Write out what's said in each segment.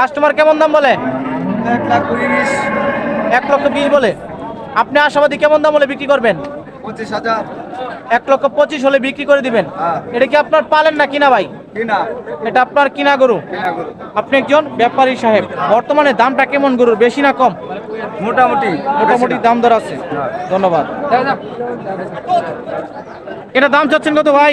Customer কেমন দাম বলে? এক লক্ষ বিশ বলে। আপনি আশাবাদী কেমন দাম বলে বিক্রি করবেন? পঁচিশ হাজার। এক লক্ষ পঁচিশ হলে বিক্রি করে দিবেন। হ্যাঁ। এটা কি আপনার পালেন না কিনা ভাই? এটা আপনার কিনা গরু? কিনা গরু। আপনি একজন ব্যাপারী সাহেব। বর্তমানে দামটা কেমন গরুর বেশি না কম? মোটামুটি। মোটামুটি দাম দর আছে। ধন্যবাদ। এটা দাম চাচ্ছেন কত ভাই?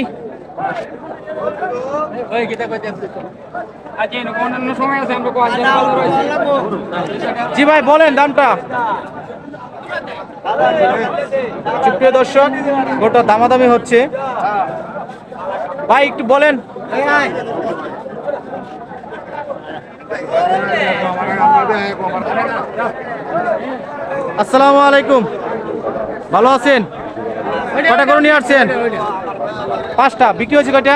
জি ভাই, বলেন দামটা। সুপ্রিয় দর্শক, গোটা দামাদামি হচ্ছে। ভাই, একটু বলেন। আসসালামু আলাইকুম। ভালো আছেন? কটা করে নিয়ে আসছেন? পাঁচটা। বিক্রি হয়েছে কয়টা?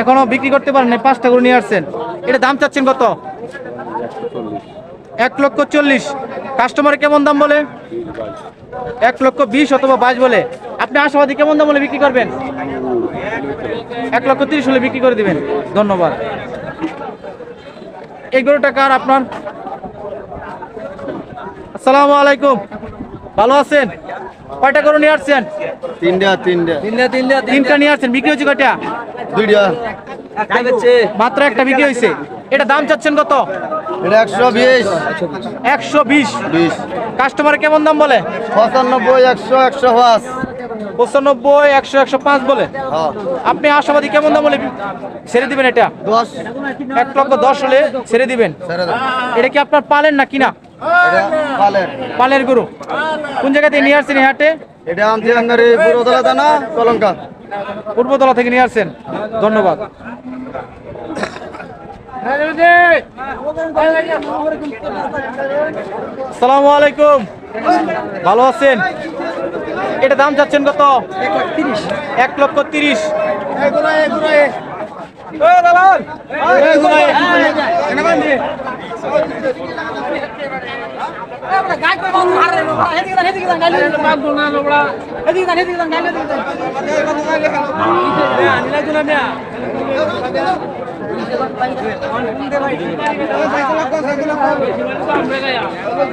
এখনও বিক্রি করতে পারেন নাই, পাঁচটা করে নিয়ে আসছেন। এটা দাম চাচ্ছেন কত? এক লক্ষ চল্লিশ। কাস্টমার কেমন দাম বলে? এক লক্ষ বিশ অথবা বাইশ বলে। আপনি আশাবাদী কেমন দাম বলে বিক্রি করবেন? এক লক্ষ তিরিশ হলে বিক্রি করে দিবেন। ধন্যবাদ। এই গরুটা কার আপনার? আসসালামু আলাইকুম। ভালো আছেন? কয়টা গরু নিয়ে আসছেন? তিনটা তিনটা। তিনটা তিনটা তিনটা। নিয়ে আসছেন বিক্রি হয়েছে কয়টা? দুইটা। মাত্র একটা বিক্রি হয়েছে। এটা দাম চাচ্ছেন কত? এটা একশো বিশ। একশো বিশ। বিশ। কাস্টমার কেমন দাম বলে? পঁচানব্বই একশো একশো পাঁচ। পঁচানব্বই একশো একশো পাঁচ বলে? হ্যাঁ। আপনি আশাবাদী কেমন দাম বলে ছেড়ে দিবেন এটা? দশ। এক লক্ষ দশ হলে ছেড়ে দিবেন। এটা কি আপনার পালেন না কিনা? পালের পালের গরু। কোন জায়গা থেকে নিয়ে আসছেন এই হাটে? এটা আনছি আঙ্গারি পুরোতলা দানা কলঙ্কা। পূর্বতলা থেকে নিয়ে আসছেন। ধন্যবাদ। সালামু আলাইকুম। ভালো আছেন? এটা দাম চাচ্ছেন কত? এক লক্ষ তিরিশ।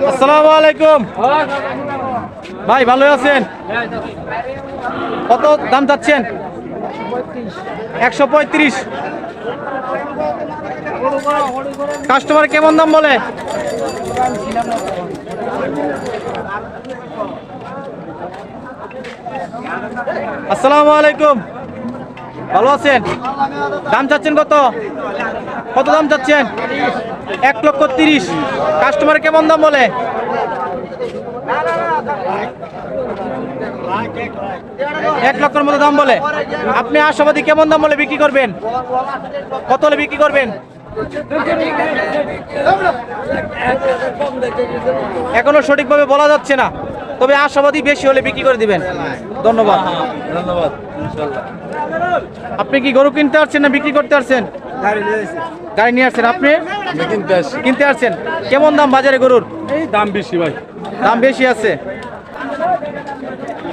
আসসালামু আলাইকুম। ভাই ভালো আছেন? কত দাম চাচ্ছেন? একশো পঁয়ত্রিশ। কাস্টমার কেমন দাম বলে? আসসালামু আলাইকুম। ভালো আছেন? দাম চাচ্ছেন কত? কত দাম চাচ্ছেন? এক লক্ষ তিরিশ। কাস্টমার কেমন দাম বলে? এক লক্ষের মতো দাম বলে। আপনি আশাবাদী কেমন দাম বলে বিক্রি করবেন? কত হলে বিক্রি করবেন? এখনও সঠিকভাবে বলা যাচ্ছে না তবে আশাবাদী বেশি হলে বিক্রি করে দিবেন। ধন্যবাদ। ধন্যবাদ আপনি কি গরু কিনতে আসছেন না বিক্রি করতে আসছেন? গাড়ি নিয়ে আসছেন। আপনি? কিনতে কিনতে আসছেন। কেমন দাম বাজারে গরুর? এই দাম বেশি ভাই। দাম বেশি আছে।